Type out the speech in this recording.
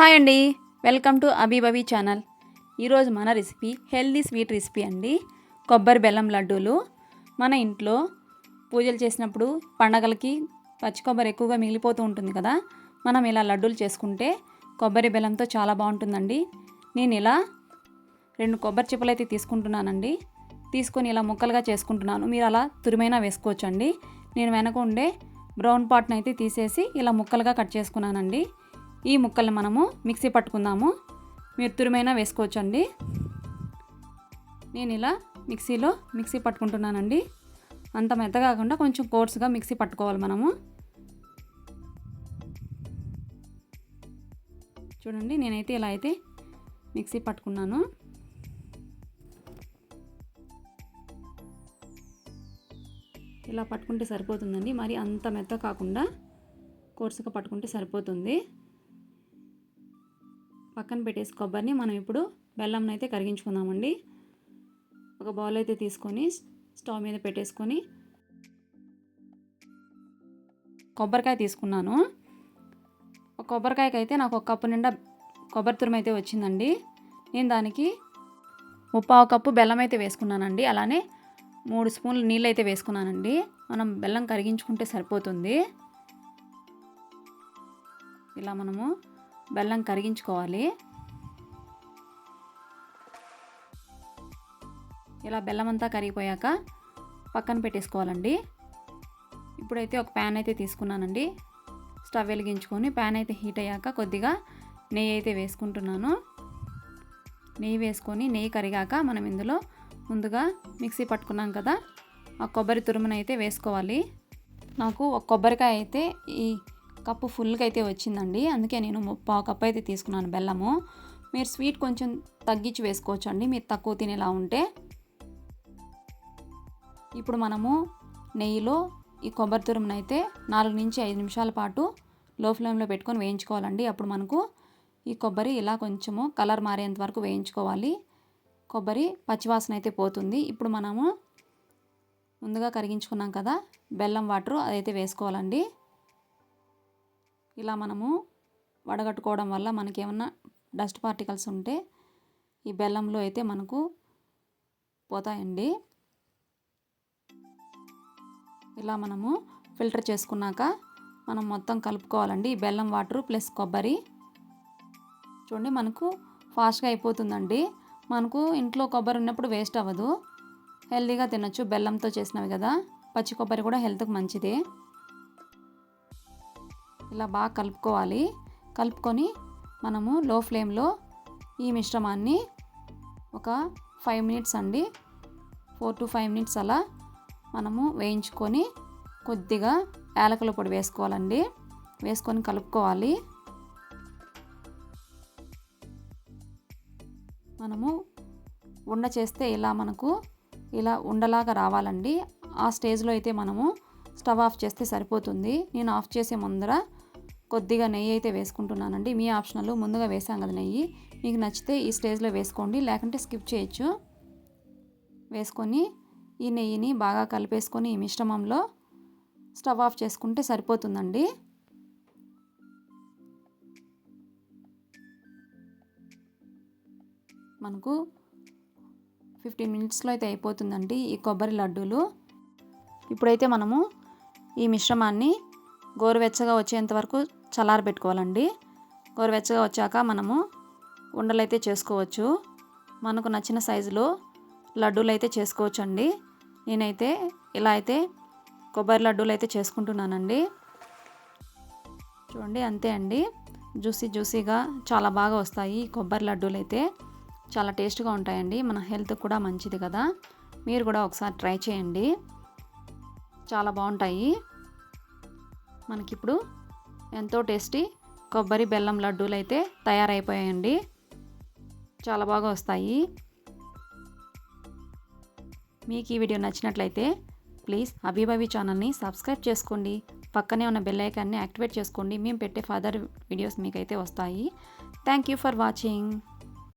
Hi అండి. Welcome to అబీబబీ channel. ఈరోజు మన రెసిపీ హెల్దీ స్వీట్ రెసిపీ అండి. కొబ్బరి బెల్లం లడ్డూలు. మన ఇంట్లో పూజలు చేసినప్పుడు పండగలకి పచ్చి కొబ్బరి ఎక్కువగా మిగిలిపోతూ ఉంటుంది కదా. మనం ఇలా లడ్డూలు చేసుకుంటే కొబ్బరి బెల్లంతో చాలా బాగుంటుందండి. నేను ఇలా రెండు కొబ్బరి చిప్పలు అయితే తీసుకుంటున్నానండి. తీసుకొని ఇలా ముక్కలుగా చేసుకుంటున్నాను. మీరు అలా తురిమైనా వేసుకోవచ్చండి. నేను వెనక ఉండే బ్రౌన్ పాట్ని అయితే తీసేసి ఇలా ముక్కలుగా కట్ చేసుకున్నానండి. ఈ ముక్కల్ని మనము మిక్సీ పట్టుకుందాము. మీరు తురిమైనా వేసుకోవచ్చండి. నేను ఇలా మిక్సీలో మిక్సీ పట్టుకుంటున్నానండి. అంత మెత్త కాకుండా కొంచెం కోర్సుగా మిక్సీ పట్టుకోవాలి మనము. చూడండి నేనైతే ఇలా అయితే మిక్సీ పట్టుకున్నాను. ఇలా పట్టుకుంటే సరిపోతుందండి. మరి అంత మెత్త కాకుండా కోర్సుగా పట్టుకుంటే సరిపోతుంది. పక్కన పెట్టేసి కొబ్బరిని మనం ఇప్పుడు బెల్లంని అయితే కరిగించుకుందామండి. ఒక బౌల్ అయితే తీసుకొని స్టవ్ మీద పెట్టేసుకొని కొబ్బరికాయ తీసుకున్నాను. ఒక కొబ్బరికాయకి అయితే నాకు ఒక కప్పు నిండా కొబ్బరి తురుము అయితే వచ్చిందండి. నేను దానికి ముప్పావు కప్పు బెల్లం అయితే వేసుకున్నానండి. అలానే మూడు స్పూన్లు నీళ్ళు అయితే వేసుకున్నానండి. మనం బెల్లం కరిగించుకుంటే సరిపోతుంది. ఇలా మనము బెల్లం కరిగించుకోవాలి. ఇలా బెల్లం అంతా కరిగిపోయాక పక్కన పెట్టేసుకోవాలండి. ఇప్పుడైతే ఒక ప్యాన్ అయితే తీసుకున్నానండి. స్టవ్ వెలిగించుకొని ప్యాన్ అయితే హీట్ అయ్యాక కొద్దిగా నెయ్యి అయితే వేసుకుంటున్నాను. నెయ్యి వేసుకొని నెయ్యి కరిగాక మనం ఇందులో ముందుగా మిక్సీ పట్టుకున్నాం కదా ఆ కొబ్బరి తురుమునైతే వేసుకోవాలి. నాకు ఒక కొబ్బరికాయ అయితే ఈ కప్పు ఫుల్గా అయితే వచ్చిందండి. అందుకే నేను పావు కప్పు అయితే తీసుకున్నాను బెల్లము. మీరు స్వీట్ కొంచెం తగ్గించి వేసుకోవచ్చు అండి మీరు తక్కువ తినేలా ఉంటే. ఇప్పుడు మనము నెయ్యిలో ఈ కొబ్బరి తురుమును అయితే నాలుగు నుంచి ఐదు నిమిషాల పాటు లో ఫ్లేమ్లో పెట్టుకొని వేయించుకోవాలండి. అప్పుడు మనకు ఈ కొబ్బరి ఇలా కొంచెము కలర్ మారేంత వరకు వేయించుకోవాలి. కొబ్బరి పచ్చివాసన అయితే పోతుంది. ఇప్పుడు మనము ముందుగా కరిగించుకున్నాం కదా బెల్లం వాటర్ అదైతే వేసుకోవాలండి. ఇలా మనము వడగట్టుకోవడం వల్ల మనకేమన్నా డస్ట్ పార్టికల్స్ ఉంటే ఈ బెల్లంలో అయితే మనకు పోతాయండి. ఇలా మనము ఫిల్టర్ చేసుకున్నాక మనం మొత్తం కలుపుకోవాలండి. ఈ బెల్లం వాటర్ ప్లస్ కొబ్బరి. చూడండి మనకు ఫాస్ట్గా అయిపోతుందండి. మనకు ఇంట్లో కొబ్బరి ఉన్నప్పుడు వేస్ట్ అవ్వదు. హెల్తీగా తినొచ్చు. బెల్లంతో చేసినవి కదా. పచ్చి కొబ్బరి కూడా హెల్త్కి మంచిదే. ఇలా బాగా కలుపుకోవాలి. కలుపుకొని మనము లో ఫ్లేమ్లో ఈ మిశ్రమాన్ని ఒక ఫైవ్ మినిట్స్ అండి. ఫోర్ టు ఫైవ్ మినిట్స్ అలా మనము వేయించుకొని కొద్దిగా యాలకుల పొడి వేసుకోవాలండి. వేసుకొని కలుపుకోవాలి. మనము ఉండ చేస్తే ఇలా మనకు ఇలా ఉండలాగా రావాలండి. ఆ స్టేజ్లో అయితే మనము స్టవ్ ఆఫ్ చేస్తే సరిపోతుంది. నేను ఆఫ్ చేసే ముందర కొద్దిగా నెయ్యి అయితే వేసుకుంటున్నానండి. మీ ఆప్షనల్ ముందుగా వేసాం కదా నెయ్యి. మీకు నచ్చితే ఈ స్టేజ్లో వేసుకోండి. లేకుంటే స్కిప్ చేయొచ్చు. వేసుకొని ఈ నెయ్యిని బాగా కలిపేసుకొని ఈ మిశ్రమంలో స్టవ్ ఆఫ్ చేసుకుంటే సరిపోతుందండి. మనకు ఫిఫ్టీన్ మినిట్స్లో అయితే అయిపోతుందండి ఈ కొబ్బరి లడ్డూలు. ఇప్పుడైతే మనము ఈ మిశ్రమాన్ని గోరువెచ్చగా వచ్చేంత వరకు చల్లారబెట్టుకోవాలండి గోరువెచ్చగా వచ్చాక మనము ఉండలైతే చేసుకోవచ్చు. మనకు నచ్చిన సైజులో లడ్డూలు అయితే చేసుకోవచ్చు అండి నేనైతే ఇలా అయితే కొబ్బరి లడ్డూలు అయితే చేసుకుంటున్నానండి. చూడండి అంతే అండి. జ్యూసీ జ్యూసీగా చాలా బాగా వస్తాయి కొబ్బరి లడ్డూలు అయితే చాలా టేస్ట్గా ఉంటాయండి. మన హెల్త్ కూడా మంచిది కదా. మీరు కూడా ఒకసారి ట్రై చేయండి. చాలా బాగుంటాయి. మనకిప్పుడు ఎంతో టేస్టీ కొబ్బరి బెల్లం లడ్డూలు అయితే తయారైపోయాయండి. చాలా బాగా వస్తాయి. మీకు ఈ వీడియో నచ్చినట్లయితే ప్లీజ్ అభిభవి ఛానల్ని సబ్స్క్రైబ్ చేసుకోండి. పక్కనే ఉన్న బెల్ ఐకాన్ని యాక్టివేట్ చేసుకోండి. మేము పెట్టే ఫర్దర్ వీడియోస్ మీకైతే వస్తాయి. Thank you for watching.